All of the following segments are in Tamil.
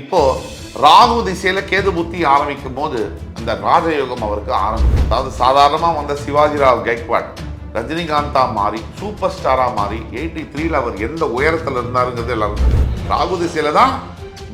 இப்போ ராகு திசையில கேது புத்தி ஆரம்பிக்கும் போது அந்த ராஜயோகம் அவருக்கு ஆரம்பிக்கும். அதாவது சாதாரணமா வந்த சிவாஜி ராவ் கைக்வாட் ரஜினிகாந்தா மாறி சூப்பர் ஸ்டாரா மாறி எயிட்டி த்ரீல அவர் எந்த உயரத்துல இருந்தாருங்கிறது எல்லாரும் ராகு திசையில தான்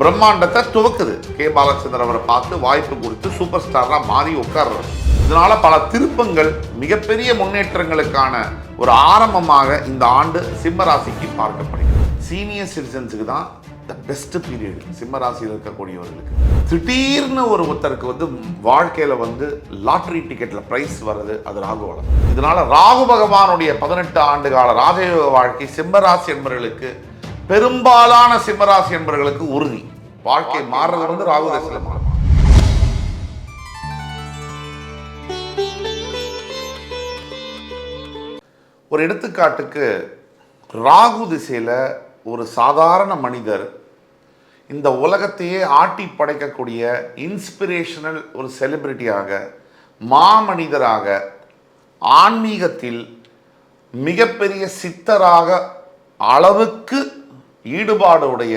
பிரம்மாண்டத்தை துவக்குது. கே. பாலச்சந்தர் அவரை பார்த்து வாய்ப்பு கொடுத்து சூப்பர் ஸ்டாரா மாறி உட்கார்றாரு. இதனால பல திருப்பங்கள் மிகப்பெரிய முன்னேற்றங்களுக்கான ஒரு ஆரம்பமாக இந்த ஆண்டு சிம்ம ராசிக்கு பார்க்கப்படுகிறது. சீனியர் சிட்டிசன்ஸுக்கு தான் த பெஸ்ட் பீரியட் சிம்ம ராசியில் இருக்கக்கூடியவர்களுக்கு. திடீர்னு ஒரு ஒருத்தருக்கு வந்து வாழ்க்கையில வந்து லாட்டரி டிக்கெட்ல பிரைஸ் வர்றது அது ராகுவலம் இதனால ராகு பகவானுடைய பதினெட்டு ஆண்டு கால ராஜயோக வாழ்க்கை சிம்மராசி என்பவர்களுக்கு பெரும்பாலான சிம்மராசி என்பவர்களுக்கு உறுதி. வாழ்க்கை மாறுறது வந்து ராகு தசையில மாறும். ஒரு எடுத்துக்காட்டுக்கு ராகு திசையில் ஒரு சாதாரண மனிதர் இந்த உலகத்தையே ஆட்டி படைக்கக்கூடிய இன்ஸ்பிரேஷனல் ஒரு செலிபிரிட்டியாக மாமனிதராக ஆன்மீகத்தில் மிகப்பெரிய சித்தராக அளவுக்கு ஈடுபாடுடைய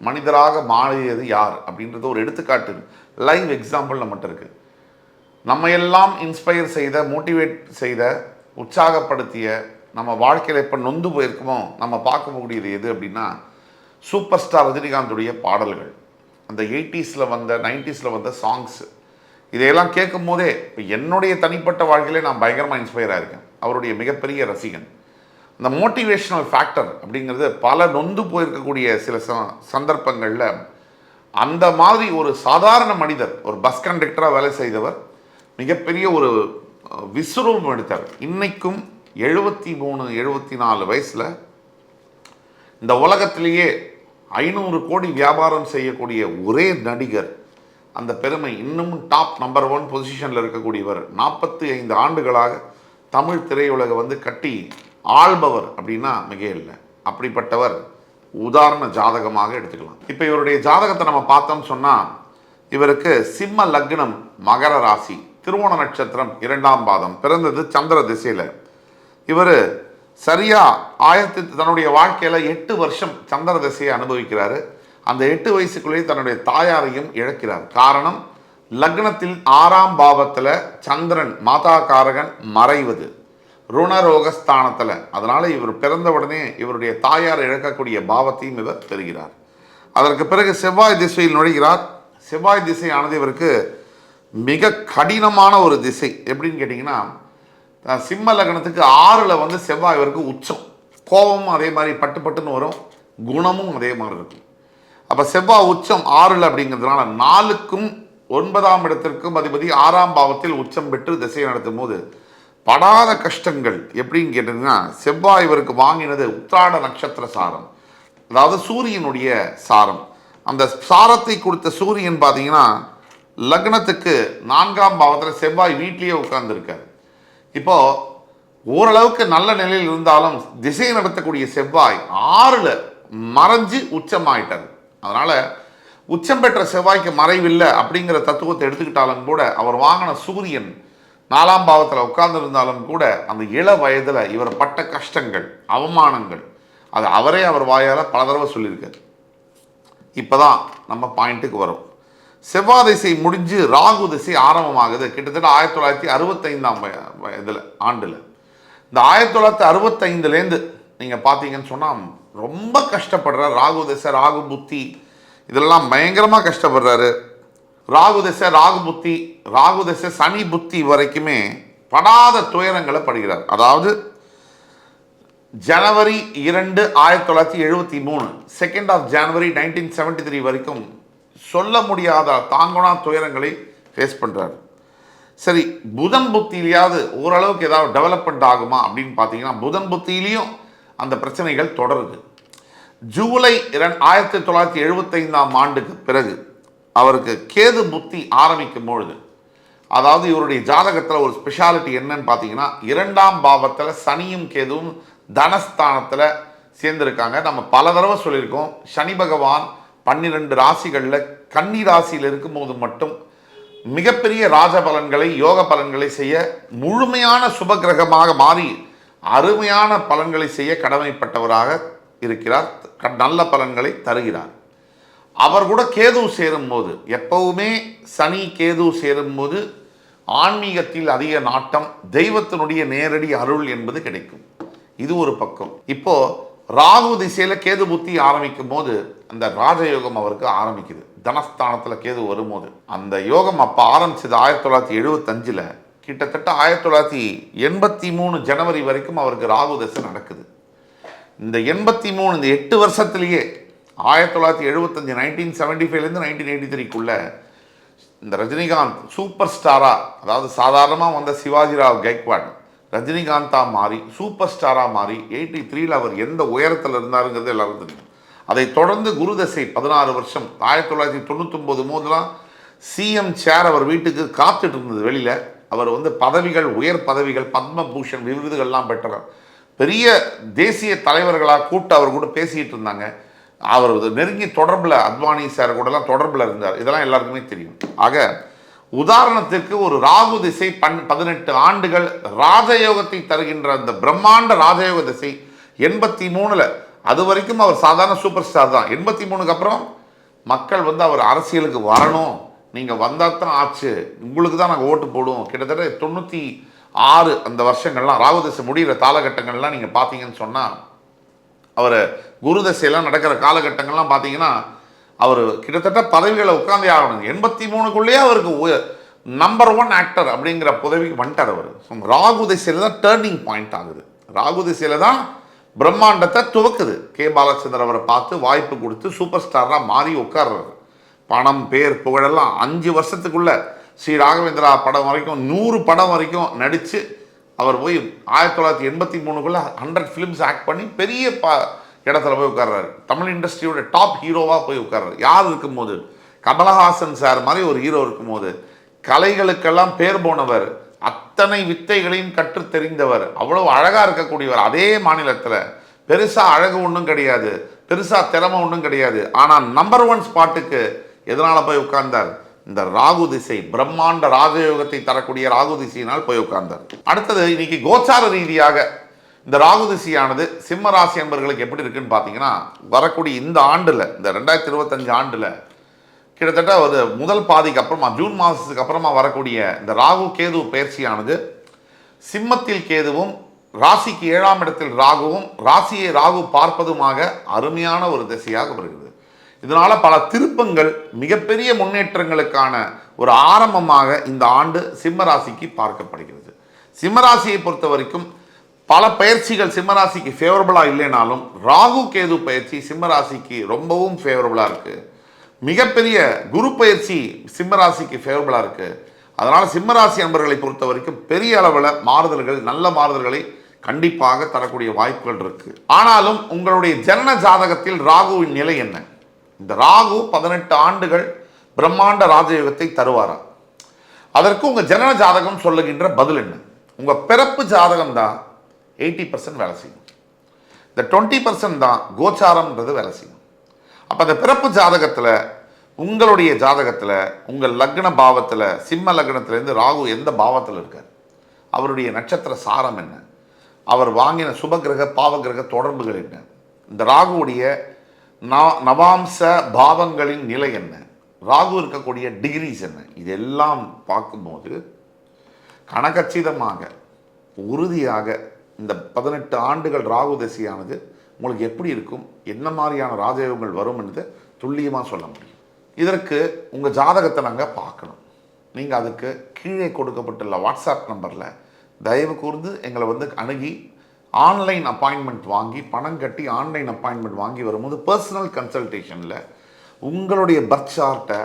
மனிதராக மாறியது யார்? அப்படின்றது ஒரு எடுத்துக்காட்டு. லைவ் எக்ஸாம்பிள் நம்மகிட்ட இருக்குது நம்ம எல்லாம் இன்ஸ்பயர் செய்த மோட்டிவேட் செய்த உற்சாகப்படுத்திய நம்ம வாழ்க்கையில் எப்போ நொந்து போயிருக்குமோ நம்ம பார்க்கக்கூடியது எது அப்படின்னா சூப்பர் ஸ்டார் ரஜினிகாந்துடைய பாடல்கள். அந்த எயிட்டிஸில் வந்த நைன்டிஸில் வந்த சாங்ஸ் இதையெல்லாம் கேட்கும் போதே இப்போ என்னுடைய தனிப்பட்ட வாழ்க்கையிலே நான் பயங்கரமாக இன்ஸ்பயராக இருக்கேன் அவருடைய மிகப்பெரிய ரசிகன். அந்த மோட்டிவேஷனல் ஃபேக்டர் அப்படிங்கிறது பல நொந்து போயிருக்கக்கூடிய சில ச சந்தர்ப்பங்களில் அந்த மாதிரி ஒரு சாதாரண மனிதர் ஒரு பஸ் கண்டக்டராக வேலை செய்தவர் மிகப்பெரிய ஒரு விஸ்வரூபம் எடுத்தார். இன்றைக்கும் எழுபத்தி மூணு எழுபத்தி நாலு வயசில் இந்த உலகத்திலேயே ஐநூறு கோடி வியாபாரம் செய்யக்கூடிய ஒரே நடிகர் அந்த பெருமை இன்னமும் டாப் நம்பர் ஒன் பொசிஷனில் இருக்கக்கூடியவர். நாற்பத்தி ஐந்து ஆண்டுகளாக தமிழ் திரையுலக வந்து கட்டி ஆள்பவர் அப்படின்னா மிக இல்லை. அப்படிப்பட்டவர் உதாரண ஜாதகமாக எடுத்துக்கலாம். இப்போ இவருடைய ஜாதகத்தை நம்ம பார்த்தோம்னு சொன்னால் இவருக்கு சிம்ம லக்னம் மகர ராசி திருவோண நட்சத்திரம் இரண்டாம் பாதம் பிறந்தது சந்திர திசையில். இவர் சரியாக ஆயிரத்தி தன்னுடைய வாழ்க்கையில் எட்டு வருஷம் சந்திர திசையை அனுபவிக்கிறாரு. அந்த எட்டு வயசுக்குள்ளேயே தன்னுடைய தாயாரையும் இழக்கிறார். காரணம் லக்னத்தில் ஆறாம் பாவத்தில் சந்திரன் மாதா காரகன் மறைவது. ருணரோகஸ்தானத்தில். அதனால் இவர் பிறந்த உடனே இவருடைய தாயார் இழக்கக்கூடிய பாவத்தையும் இவர் பெறுகிறார். அதற்கு பிறகு செவ்வாய் திசையில் நுழைகிறார். செவ்வாய் திசையானது இவருக்கு மிக கடினமான ஒரு திசை. எப்படின்னு கேட்டிங்கன்னா சிம்ம லக்னத்துக்கு ஆறில் வந்து செவ்வாய் இவருக்கு உச்சம். கோபமும் அதே மாதிரி பட்டு பட்டுன்னு வரும். குணமும் அதே மாதிரி இருக்கும். அப்போ செவ்வாய் உச்சம் ஆறில் அப்படிங்கிறதுனால நாலுக்கும் ஒன்பதாம் இடத்திற்கும் அதிபதி ஆறாம் பாவத்தில் உச்சம் பெற்று திசையை நடத்தும் போது படாத கஷ்டங்கள் எப்படின்னு கேட்டிங்கன்னா செவ்வாய் இவருக்கு வாங்கினது உத்திராட நட்சத்திர சாரம். அதாவது சூரியனுடைய சாரம். அந்த சாரத்தை கொடுத்த சூரியன் பார்த்தீங்கன்னா லக்னத்துக்கு நான்காம் பாவத்தில் செவ்வாய் வீட்லேயே உட்கார்ந்துருக்காரு. இப்போது ஓரளவுக்கு நல்ல நிலையில் இருந்தாலும் திசை நடத்தக்கூடிய செவ்வாய் ஆறில் மறைஞ்சு உச்சமாயிட்டார் அதனால் உச்சம் பெற்ற செவ்வாய்க்கு மறைவில்லை அப்படிங்கிற தத்துவத்தை எடுத்துக்கிட்டாலும் கூட அவர் வாங்கின சூரியன் நாலாம் பாவத்தில் உட்கார்ந்துருந்தாலும் கூட அந்த இள வயதில் இவர் பட்ட கஷ்டங்கள் அவமானங்கள் அது அவரே அவர் வாயால் பல தடவை சொல்லியிருக்காரு. இப்போ தான் நம்ம பாயிண்ட்டுக்கு வரும். செவ்வாய் திசை முடிஞ்சு ராகு திசை ஆரம்பமாகுது. கிட்டத்தட்ட ஆயிரத்தி தொள்ளாயிரத்தி அறுபத்தைந்தாம் இதில் ஆண்டில். இந்த ஆயிரத்தி தொள்ளாயிரத்தி அறுபத்தைந்துலேருந்து நீங்கள் பார்த்தீங்கன்னு சொன்னால் ரொம்ப கஷ்டப்படுறார் ராகு திசை ராகு புத்தி இதெல்லாம் பயங்கரமாக கஷ்டப்படுறாரு. ராகு திசை ராகு புத்தி ராகு திசை சனி புத்தி வரைக்குமே படாத துயரங்களை படுகிறார். அதாவது ஜனவரி இரண்டு ஆயிரத்தி தொள்ளாயிரத்தி எழுபத்தி மூணு second of January nineteen seventy three வரைக்கும் சொல்ல முடியாத தாங்குனா துயரங்களை ஃபேஸ் பண்ணுறாரு சரி புதன் புத்தியிலையாவது ஓரளவுக்கு ஏதாவது டெவலப்மெண்ட் ஆகுமா அப்படின்னு பார்த்தீங்கன்னா புதன் புத்தியிலையும் அந்த பிரச்சனைகள் தொடருது. ஜூலை இரண் ஆயிரத்தி தொள்ளாயிரத்தி எழுபத்தைந்தாம் ஆண்டுக்கு பிறகு அவருக்கு கேது புத்தி ஆரம்பிக்கும் பொழுது அதாவது இவருடைய ஜாதகத்தில் ஒரு ஸ்பெஷாலிட்டி என்னன்னு பார்த்தீங்கன்னா இரண்டாம் பாவத்தில் சனியும் கேதுவும் தனஸ்தானத்தில் சேர்ந்திருக்காங்க. நம்ம பல தடவை சொல்லியிருக்கோம் சனி பகவான் பன்னிரெண்டு ராசிகளில் கன்னி ராசியில் இருக்கும்போது மட்டும் மிகப்பெரிய ராஜ பலன்களை யோக பலன்களை செய்ய முழுமையான சுபகிரகமாக மாறி அருமையான பலன்களை செய்ய கடமைப்பட்டவராக இருக்கிறார். நல்ல பலன்களை தருகிறார். அவர் கூட கேது சேரும்போது எப்பவுமே சனி கேது சேரும்போது ஆன்மீகத்தில் அதிக நாட்டம் தெய்வத்தினுடைய நேரடி அருள் என்பது கிடைக்கும். இது ஒரு பக்கம். இப்போ ராகு திசையில் கேது புத்தி ஆரம்பிக்கும் போது அந்த ராஜயோகம் அவருக்கு ஆரம்பிக்குது. தனஸ்தானத்தில் கேது வரும்போது அந்த யோகம் அப்போ ஆரம்பிச்சது ஆயிரத்தி தொள்ளாயிரத்தி எழுபத்தஞ்சில் கிட்டத்தட்ட ஆயிரத்தி தொள்ளாயிரத்தி எண்பத்தி மூணு ஜனவரி வரைக்கும் அவருக்கு ராகு தசை நடக்குது. இந்த எண்பத்தி மூணு இந்த எட்டு வருஷத்துலேயே ஆயிரத்தி தொள்ளாயிரத்தி எழுபத்தஞ்சு நைன்டீன் செவன்டி ஃபைவ்லேருந்து நைன்டீன் எயிட்டி த்ரீக்குள்ள இந்த ரஜினிகாந்த் சூப்பர் ஸ்டாராக அதாவது சாதாரணமாக வந்த சிவாஜிராவ் கெய்க்வாட் ரஜினிகாந்தா மாறி சூப்பர் ஸ்டாராக மாறி எயிட்டி த்ரீயில் அவர் எந்த உயரத்தில் இருந்தாருங்கிறது எல்லாரும் தெரியும். அதை தொடர்ந்து குருதசை பதினாறு வருஷம். ஆயிரத்தி தொள்ளாயிரத்தி தொண்ணூத்தொம்பது மூணுலாம் சிஎம் சேர் அவர் வீட்டுக்கு காத்துட்டு இருந்தது வெளியில். அவர் வந்து பதவிகள் உயர் பதவிகள் பத்மபூஷன் விருதுகள்லாம் பெற்றவர். பெரிய தேசிய தலைவர்களாக கூட்டு அவர் கூட பேசிகிட்டு இருந்தாங்க. அவர் நெருங்கி தொடர்பில் அத்வானி சார் கூடலாம் தொடர்பில் இருந்தார். இதெல்லாம் எல்லாருக்குமே தெரியும். ஆக உதாரணத்திற்கு ஒரு ராகு திசை பன் பதினெட்டு ஆண்டுகள் ராஜயோகத்தை தருகின்ற அந்த பிரம்மாண்ட ராஜயோக திசை எண்பத்தி மூணில் அது வரைக்கும் அவர் சாதாரண சூப்பர் ஸ்டார் தான். எண்பத்தி மூணுக்கு அப்புறம் மக்கள் வந்து அவர் அரசியலுக்கு வரணும். நீங்கள் வந்தால் தான் ஆச்சு. உங்களுக்கு தான் நாங்கள் ஓட்டு போடுவோம். கிட்டத்தட்ட தொண்ணூற்றி ஆறு அந்த வருஷங்கள்லாம் ராகுதசை முடிகிற காலகட்டங்கள்லாம் நீங்கள் பார்த்தீங்கன்னு சொன்னால் அவர் குருதசையெல்லாம் நடக்கிற காலகட்டங்கள்லாம் பார்த்தீங்கன்னா அவர் கிட்டத்தட்ட பதவிகளை உட்காந்தே ஆகணும். எண்பத்தி மூணுக்குள்ளேயே அவருக்கு நம்பர் ஒன் ஆக்டர் அப்படிங்கிற பதவிக்கு வந்துட்டார் அவர். ஸோ ராகு திசையில் தான் டேர்னிங் பாயிண்ட் ஆகுது. ராகு திசையில் தான் பிரம்மாண்டத்தை துவக்குது. கே. பாலச்சந்தர் அவரை பார்த்து வாய்ப்பு கொடுத்து சூப்பர் ஸ்டாராக மாறி உட்கார்றாரு. பணம் பேர் புகழெல்லாம் அஞ்சு வருஷத்துக்குள்ள ஸ்ரீ ராகவேந்திரா படம் வரைக்கும் நூறு படம் வரைக்கும் நடித்து அவர் போய் ஆயிரத்தி தொள்ளாயிரத்தி எண்பத்தி மூணுக்குள்ள ஹண்ட்ரட் ஃபிலிம்ஸ் ஆக்ட் பண்ணி பெரிய ப இடத்துல போய் உட்கார்றாரு. தமிழ் இண்டஸ்ட்ரியோட டாப் ஹீரோவாக போய் உட்கார்றாரு. யார் இருக்கும்போது? கமலஹாசன் சார் மாதிரி ஒரு ஹீரோ இருக்கும்போது கலைகளுக்கெல்லாம் பேர் போனவர் அத்தனை வித்தைகளையும் கற்று தெரிந்தவர். அவ்வளவு அழகாக இருக்கக்கூடியவர். அதே மாநிலத்தில் பெருசாக அழகு ஒன்றும் கிடையாது. பெருசாக திறமை ஒன்றும் கிடையாது. ஆனால் நம்பர் ஒன் ஸ்பாட்டுக்கு எதனால் போய் உட்கார்ந்தார்? இந்த ராகு திசை. பிரம்மாண்ட ராஜயோகத்தை தரக்கூடிய ராகு திசையினால் போய் உட்கார்ந்தார். அடுத்தது இன்னைக்கு கோச்சார ரீதியாக இந்த ராகு திசையானது சிம்ம ராசி என்பர்களுக்கு எப்படி இருக்குன்னு பார்த்தீங்கன்னா வரக்கூடிய இந்த ஆண்டில் இந்த ரெண்டாயிரத்தி இருபத்தஞ்சு ஆண்டில் கிட்டத்தட்ட ஒரு முதல் பாதிக்கு அப்புறமா ஜூன் மாதத்துக்கு அப்புறமா வரக்கூடிய இந்த ராகு கேது பயிற்சியானது சிம்மத்தில் கேதுவும் ராசிக்கு ஏழாம் இடத்தில் ராகுவும் ராசியை ராகு பார்ப்பதுமாக அருமையான ஒரு திசையாக வருகிறது. இதனால் பல திருப்பங்கள் மிகப்பெரிய முன்னேற்றங்களுக்கான ஒரு ஆரம்பமாக இந்த ஆண்டு சிம்மராசிக்கு பார்க்கப்படுகிறது. சிம்மராசியை பொறுத்த வரைக்கும் பல பயிற்சிகள் சிம்மராசிக்கு ஃபேவரபுளாக இல்லைனாலும் ராகு கேது பயிற்சி சிம்மராசிக்கு ரொம்பவும் ஃபேவரபுளாக இருக்குது மிகப்பெரிய குரு பயிற்சி சிம்மராசிக்கு ஃபேவரபுளாக இருக்குது அதனால் சிம்மராசி அன்பர்களை பொறுத்த வரைக்கும் பெரிய அளவில் மாறுதல்கள் நல்ல மாறுதல்களை கண்டிப்பாக தரக்கூடிய வாய்ப்புகள் இருக்குது ஆனாலும் உங்களுடைய ஜனன ஜாதகத்தில் ராகுவின் நிலை என்ன? இந்த ராகு பதினெட்டு ஆண்டுகள் பிரம்மாண்ட ராஜயோகத்தை தருவாரா? அதற்கு உங்கள் ஜனன ஜாதகம் சொல்லுகின்ற பதில் என்ன? உங்கள் பிறப்பு ஜாதகம் தான் எயிட்டி பர்சன்ட் வேலை செய்யும். இந்த டுவெண்ட்டி பர்சன்ட் தான் கோச்சாரம்ன்றது வேலை செய்யும். அப்போ அந்த பிறப்பு ஜாதகத்தில் உங்களுடைய ஜாதகத்தில் உங்கள் லக்ன பாவத்தில் சிம்ம லக்னத்திலேருந்து ராகு எந்த பாவத்தில் இருக்கார்? அவருடைய நட்சத்திர சாரம் என்ன? அவர் வாங்கின சுபகிரக பாவகிரக தொடர்புகள் என்ன? இந்த ராகுவுடைய நா- நவாம்ச பாவங்களின் நிலை என்ன? ராகு இருக்கக்கூடிய டிகிரிஸ் என்ன? இதெல்லாம் பார்க்கும்போது கணக்கச்சிதமாக உறுதியாக இந்த பதினெட்டு ஆண்டுகள் ராகு தசையானது உங்களுக்கு எப்படி இருக்கும் என்ன மாதிரியான ராஜயோகங்கள் வரும் என்று துல்லியமாக சொல்ல முடியும். இதற்கு உங்கள் ஜாதகத்தை நாங்கள் பார்க்கணும். நீங்கள் அதுக்கு கீழே கொடுக்கப்பட்டுள்ள வாட்ஸ்அப் நம்பரில் தயவு கூர்ந்து எங்களை வந்து அணுகி ஆன்லைன் அப்பாயின்மெண்ட் வாங்கி பணம் கட்டி ஆன்லைன் அப்பாயின்மெண்ட் வாங்கி வரும்போது பர்சனல் கன்சல்டேஷனில் உங்களுடைய பர்த் சார்ட்டை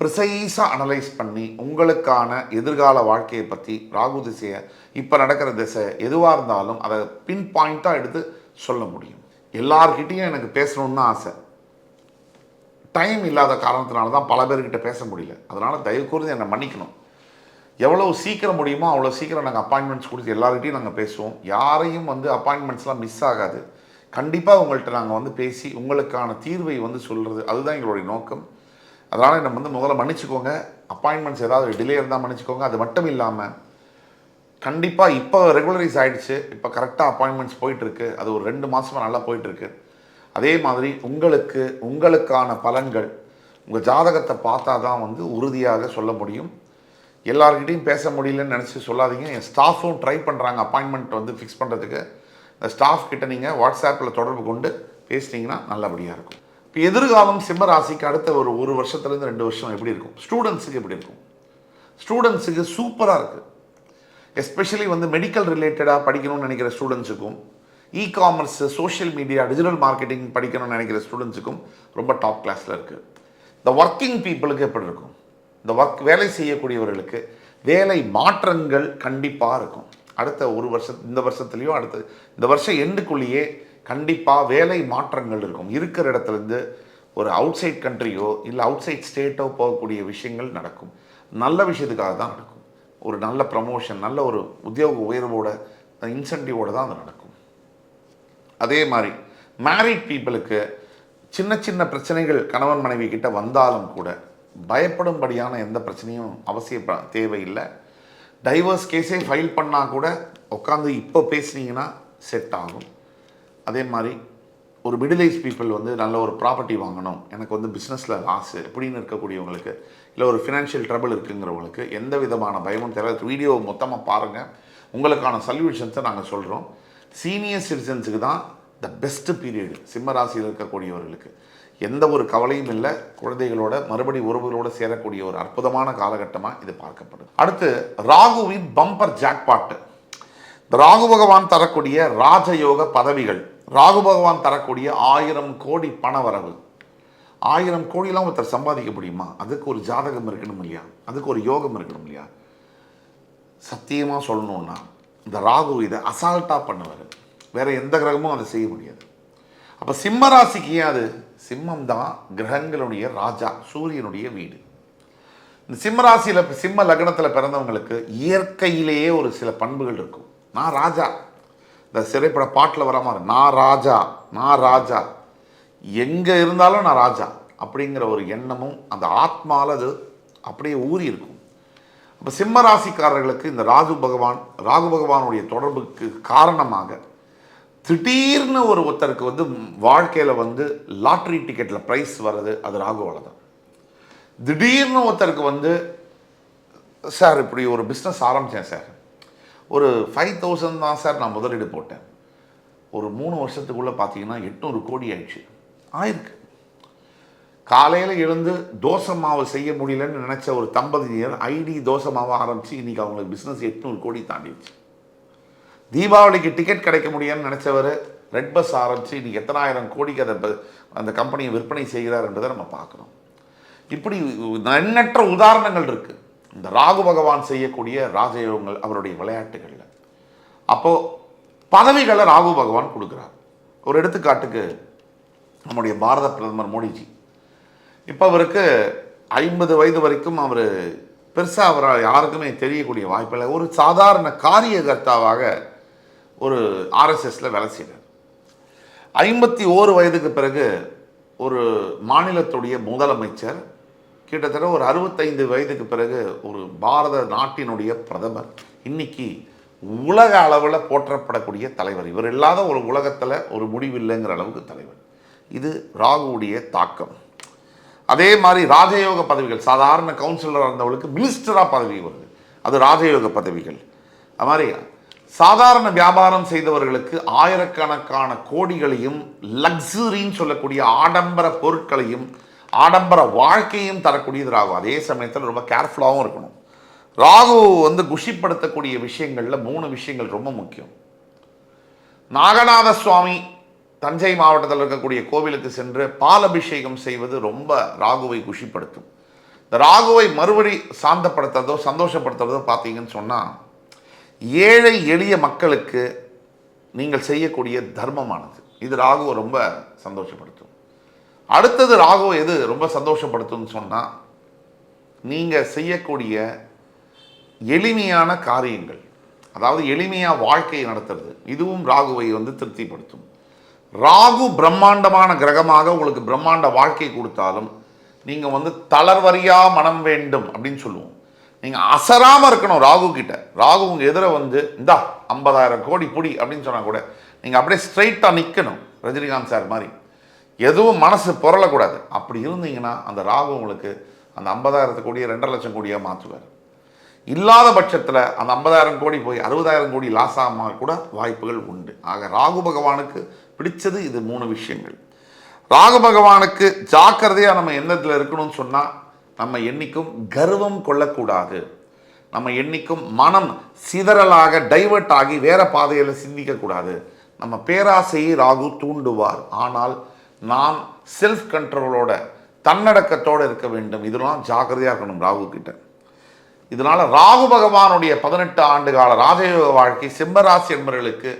ப்ரிசைஸாக அனலைஸ் பண்ணி உங்களுக்கான எதிர்கால வாழ்க்கையை பற்றி ராகு திசையை இப்போ நடக்கிற திசை எதுவாக இருந்தாலும் அதை பின் பாயிண்ட்டாக எடுத்து சொல்ல முடியும். எல்லார்கிட்டேயும் எனக்கு பேசணும்னு தான் ஆசை. டைம் இல்லாத காரணத்தினால தான் பல பேர்கிட்ட பேச முடியல. அதனால் தயவு கூர்ந்து என்னை மன்னிக்கணும். எவ்வளோ சீக்கிரம் முடியுமோ அவ்வளோ சீக்கிரம் நாங்கள் அப்பாயின்மெண்ட்ஸ் கொடுத்து எல்லார்கிட்டையும் நாங்கள் பேசுவோம். யாரையும் வந்து அப்பாயின்மெண்ட்ஸ்லாம் மிஸ் ஆகாது. கண்டிப்பாக உங்கள்கிட்ட நாங்கள் வந்து பேசி உங்களுக்கான தீர்வை வந்து சொல்கிறது அதுதான் எங்களுடைய நோக்கம். அதனால் என்னை வந்து முதல்ல மன்னிச்சுக்கோங்க. அப்பாயின்மெண்ட்ஸ் ஏதாவது டிலே இருந்தால் மன்னிச்சுக்கோங்க. அது மட்டும் இல்லாமல் கண்டிப்பாக இப்போ ரெகுலரைஸ் ஆகிடுச்சு இப்போ கரெக்டாக அப்பாயின்மெண்ட்ஸ் போயிட்டுருக்கு. அது ஒரு ரெண்டு மாதமாக நல்லா போயிட்டுருக்கு. அதே மாதிரி உங்களுக்கு உங்களுக்கான பலன்கள் உங்கள் ஜாதகத்தை பார்த்தா தான் வந்து உறுதியாக சொல்ல முடியும். எல்லாருக்கிட்டையும் பேச முடியலன்னு நினச்சி சொல்லாதீங்க. என் ஸ்டாஃபும் ட்ரை பண்ணுறாங்க அப்பாயின்மெண்ட் வந்து ஃபிக்ஸ் பண்ணுறதுக்கு அந்த ஸ்டாஃப் கிட்ட நீங்கள் வாட்ஸ்அப்பில் தொடர்பு கொண்டு பேசிட்டீங்கன்னா நல்லபடியாக இருக்கும். இப்போ எதிர்காலம் சிம்ம ராசிக்கு அடுத்த ஒரு ஒரு வருஷத்துலேருந்து ரெண்டு வருஷம் எப்படி இருக்கும்? ஸ்டூடெண்ட்ஸுக்கு எப்படி இருக்கும்? ஸ்டூடெண்ட்ஸுக்கு சூப்பராக இருக்குது எஸ்பெஷலி வந்து மெடிக்கல் ரிலேட்டடாக படிக்கணும்னு நினைக்கிற ஸ்டூடெண்ட்ஸுக்கும் e commerce social media digital marketing படிக்கணும்னு நினைக்கிற ஸ்டூடெண்ட்ஸுக்கும் ரொம்ப டாப் கிளாஸில் இருக்குது இந்த ஒர்க்கிங் பீப்புளுக்கு எப்படி இருக்கும்? இந்த ஒர்க் வேலை செய்யக்கூடியவர்களுக்கு வேலை மாற்றங்கள் கண்டிப்பாக இருக்கும். அடுத்த ஒரு வருஷம் இந்த வருஷத்துலேயோ அடுத்த இந்த வருஷம் எண்டுக்குள்ளேயே கண்டிப்பாக வேலை மாற்றங்கள் இருக்கும். இருக்கிற இடத்துலேருந்து ஒரு அவுட் சைட் கண்ட்ரியோ இல்லை அவுட் சைட் ஸ்டேட்டோ போகக்கூடிய விஷயங்கள் நடக்கும். நல்ல விஷயத்துக்காக தான் நடக்கும். ஒரு நல்ல ப்ரமோஷன் நல்ல ஒரு உத்தியோக உயர்வோட இன்சென்டிவோட தான் அது நடக்கும். அதே மாதிரி மேரிட் பீப்புளுக்கு சின்ன சின்ன பிரச்சனைகள் கணவன் மனைவி கிட்ட வந்தாலும் கூட பயப்படும்படியான எந்த பிரச்சனையும் அவசியம் தேவையில்லை. டைவர்ஸ் கேஸே ஃபைல் பண்ணால் கூட உட்காந்து இப்போ பேசுனீங்கன்னா செட் ஆகும். அதே மாதிரி ஒரு மிடில் ஏஜ் பீப்புள் வந்து நல்ல ஒரு ப்ராப்பர்ட்டி வாங்கணும். எனக்கு வந்து பிஸ்னஸில் லாஸு இப்படின்னு இருக்கக்கூடியவங்களுக்கு இல்லை ஒரு ஃபினான்ஷியல் ட்ரபிள் இருக்குங்கிறவங்களுக்கு எந்த விதமான பயமும் தேவை வீடியோ மொத்தமாக பாருங்கள் உங்களுக்கான சொல்யூஷன்ஸை நாங்கள் சொல்கிறோம் சீனியர் சிட்டிசன்ஸுக்கு தான் த பெஸ்ட்டு பீரியடு சிம்ம ராசியில் இருக்கக்கூடியவர்களுக்கு. எந்த ஒரு கவலையும் இல்லை. குழந்தைகளோட மறுபடி உறவுகளோட சேரக்கூடிய ஒரு அற்புதமான காலகட்டமாக இது பார்க்கப்படும் அடுத்து ராகுவின் பம்பர் ஜாக்பாட்டு ராகு பகவான் தரக்கூடிய ராஜயோக பதவிகள். ராகு பகவான் தரக்கூடிய ஆயிரம் கோடி பண வரவு ஆயிரம் கோடிலாம் ஒருத்தர் சம்பாதிக்க முடியுமா? அதுக்கு ஒரு ஜாதகம் இருக்கணும் இல்லையா? அதுக்கு ஒரு யோகம் இருக்கணும் இல்லையா? சத்தியமாக சொல்லணும்னா இந்த ராகு இதை அசால்ட்டாக பண்ணுவார். வேறு எந்த கிரகமும் அதை செய்ய முடியாது. அப்போ சிம்ம ராசிக்கு ஏன் அது? சிம்மம் தான் கிரகங்களுடைய ராஜா சூரியனுடைய வீடு. இந்த சிம்ம ராசியில் சிம்ம லக்னத்தில் பிறந்தவங்களுக்கு இயற்கையிலேயே ஒரு சில பண்புகள் இருக்கும். நான் ராஜா. இந்த திரைப்பட பாட்டில் வர மாதிரி நான் ராஜா நான் ராஜா. எங்கே இருந்தாலும் நான் ராஜா அப்படிங்கிற ஒரு எண்ணமும் அந்த ஆத்மாவில் அது அப்படியே ஊறி இருக்கும். அப்போ சிம்ம ராசிக்காரர்களுக்கு இந்த ராகு பகவான் ராகு பகவானுடைய தொடர்புக்கு காரணமாக திடீர்னு ஒரு ஒருத்தருக்கு வந்து வாழ்க்கையில் வந்து லாட்ரி டிக்கெட்டில் ப்ரைஸ் வர்றது அது ராகுவால் தான் திடீர்னு ஒருத்தருக்கு வந்து சார் இப்படி ஒரு பிஸ்னஸ் ஆரம்பித்தேன் சார். ஒரு ஃபைவ் தௌசண்ட் தான் சார் நான் முதலீடு போட்டேன். ஒரு மூணு வருஷத்துக்குள்ளே பார்த்தீங்கன்னா எட்நூறு கோடி ஆயிடுச்சு. ஆயிருக்கு. காலையில் எழுந்து தோசை மாவு செய்ய முடியலன்னு நினச்ச ஒரு தம்பதியர் ஐடி தோசை மாவை ஆரம்பித்து இன்றைக்கி அவங்களுக்கு பிஸ்னஸ் எட்நூறு கோடி தாண்டிடுச்சு. தீபாவளிக்கு டிக்கெட் கிடைக்க முடியும்னு நினச்சவர் ரெட் பஸ் ஆரம்பித்து இன்றைக்கி எத்தனாயிரம் கோடிக்கு அதை ப- அந்த கம்பெனியை விற்பனை செய்கிறார் என்பதை நம்ம பார்க்குறோம் இப்படி எண்ணற்ற உதாரணங்கள் இருக்குது இந்த ராகு பகவான் செய்யக்கூடிய ராஜயோகங்கள் அவருடைய விளையாட்டுகளில். அப்போது பதவிகளை ராகு பகவான் கொடுக்குறார். ஒரு எடுத்துக்காட்டுக்கு நம்முடைய பாரத பிரதமர் மோடிஜி. இப்போ அவருக்கு ஐம்பது வயது வரைக்கும் அவர் பெருசாக அவர் யாருக்குமே தெரியக்கூடிய வாய்ப்பில்லை. ஒரு சாதாரண காரியகர்த்தாவாக ஒரு ஆர்எஸ்எஸில் வேலை செய்கிறார் ஐம்பத்தி ஓரு வயதுக்கு பிறகு ஒரு மாநிலத்துடைய முதலமைச்சர் கிட்டத்தட்ட ஒரு அறுபத்தைந்து வயதுக்கு பிறகு ஒரு பாரத நாட்டினுடைய பிரதமர் இன்னைக்கு உலக அளவில் போற்றப்படக்கூடிய தலைவர். இவர் இல்லாத ஒரு உலகத்தில் ஒரு முடிவில்லைங்கிற அளவுக்கு தலைவர். இது ராகுவுடைய தாக்கம். அதே மாதிரி ராஜயோக பதவிகள் சாதாரண கவுன்சிலராக இருந்தவளுக்கு மினிஸ்டராக பதவி வருது. அது ராஜயோக பதவிகள். அது மாதிரி சாதாரண வியாபாரம் செய்தவர்களுக்கு ஆயிரக்கணக்கான கோடிகளையும் லக்ஸுரின்னு சொல்லக்கூடிய ஆடம்பர பொருட்களையும் ஆடம்பர வாழ்க்கையும் தரக்கூடியது ராகு அதே சமயத்தில் ரொம்ப கேர்ஃபுல்லாகவும் இருக்கணும். ராகு வந்து குஷிப்படுத்தக்கூடிய விஷயங்களில் மூணு விஷயங்கள் ரொம்ப முக்கியம். நாகநாத சுவாமி தஞ்சை மாவட்டத்தில் இருக்கக்கூடிய கோவிலுக்கு சென்று பால் அபிஷேகம் செய்வது ரொம்ப ராகுவை குஷிப்படுத்தும். இந்த ராகுவை மறுபடி சாந்தப்படுத்துறதோ சந்தோஷப்படுத்துறதோ பார்த்தீங்கன்னு சொன்னால் ஏழை எளிய மக்களுக்கு நீங்கள் செய்யக்கூடிய தர்மமானது. இது ராகுவை ரொம்ப சந்தோஷப்படுத்தும். அடுத்தது ராகுவை எது ரொம்ப சந்தோஷப்படுத்தும்னு சொன்னால் நீங்கள் செய்யக்கூடிய எளிமையான காரியங்கள் அதாவது எளிமையாக வாழ்க்கையை நடத்துறது இதுவும் ராகுவை வந்து திருப்திப்படுத்தும். ராகு பிரம்மாண்டமான கிரகமாக உங்களுக்கு பிரம்மாண்ட வாழ்க்கை கொடுத்தாலும் நீங்கள் வந்து தளர்வரியாக மனம் வேண்டும் அப்படின்னு சொல்லுவோம். நீங்கள் அசராமல் இருக்கணும் ராகு கிட்ட. ராகு உங்கள் எதிர வந்து இந்தா ஐம்பதாயிரம் கோடி புடி அப்படின்னு சொன்னால் கூட நீங்கள் அப்படியே ஸ்ட்ரைட்டாக நிற்கணும் ரஜினிகாந்த் சார் மாதிரி. எதுவும் மனசு புரளக்கூடாது. அப்படி இருந்தீங்கன்னா அந்த ராகு உங்களுக்கு அந்த ஐம்பதாயிரத்து கோடியை ரெண்டரை லட்சம் கோடியாக மாற்றுவார். இல்லாத பட்சத்தில் அந்த ஐம்பதாயிரம் கோடி போய் அறுபதாயிரம் கோடி லாஸ் ஆகாமல் கூட வாய்ப்புகள் உண்டு. ஆக ராகு பகவானுக்கு பிடிச்சது இது மூணு விஷயங்கள். ராகு பகவானுக்கு ஜாக்கிரதையாக நம்ம எந்தத்தில் இருக்கணும்னு சொன்னால் நம்ம என்றைக்கும் கர்வம் கொள்ளக்கூடாது. நம்ம என்றைக்கும் மனம் சிதறலாக டைவர்ட் ஆகி வேறு பாதையில் சிந்திக்கக்கூடாது. நம்ம பேராசையை ராகு தூண்டுவார். ஆனால் நான் செல்ஃப் கண்ட்ரோலோட தன்னடக்கத்தோடு இருக்க வேண்டும். இதெல்லாம் ஜாக்கிரதையாக இருக்கணும் ராகு கிட்ட. இதனால் ராகு பகவானுடைய பதினெட்டு ஆண்டு கால ராஜயோக வாழ்க்கை சிம்மராசி என்பவர்களுக்கு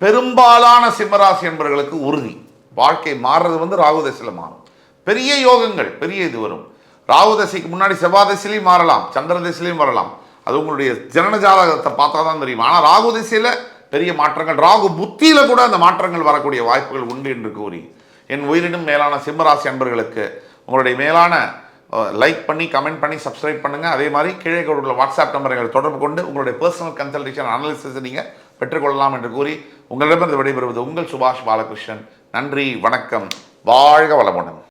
பெரும்பாலான சிம்மராசி என்பவர்களுக்கு உறுதி. வாழ்க்கை மாறுறது வந்து ராகு தசையில் மாறும். பெரிய யோகங்கள் பெரிய இது வரும். ராகு தசைக்கு முன்னாடி செவ்வாய் தசையிலையும் மாறலாம் சந்திர தசையிலையும் வரலாம். அது உங்களுடைய ஜனன ஜாதகத்தை பார்த்தா தான் தெரியும். ஆனால் ராகு திசையில் பெரிய மாற்றங்கள் ராகு புத்தியில் கூட அந்த மாற்றங்கள் வரக்கூடிய வாய்ப்புகள் உண்டு என்று கூறி என் உயிரினும் மேலான சிம்மராசி அன்பர்களுக்கு உங்களுடைய மேலான லைக் பண்ணி கமெண்ட் பண்ணி சப்ஸ்கிரைப் பண்ணுங்கள் அதே மாதிரி கீழே உள்ள வாட்ஸ்அப் நம்பரை தொடர்பு கொண்டு உங்களுடைய பர்சனல் கன்சல்டேஷன் அனாலிசிஸ் நீங்கள் பெற்றுக்கொள்ளலாம் என்று கூறி உங்களிடமிருந்து விடைபெறுவது உங்கள் சுபாஷ் பாலகிருஷ்ணன். நன்றி வணக்கம். வாழ்க வளமுடன்.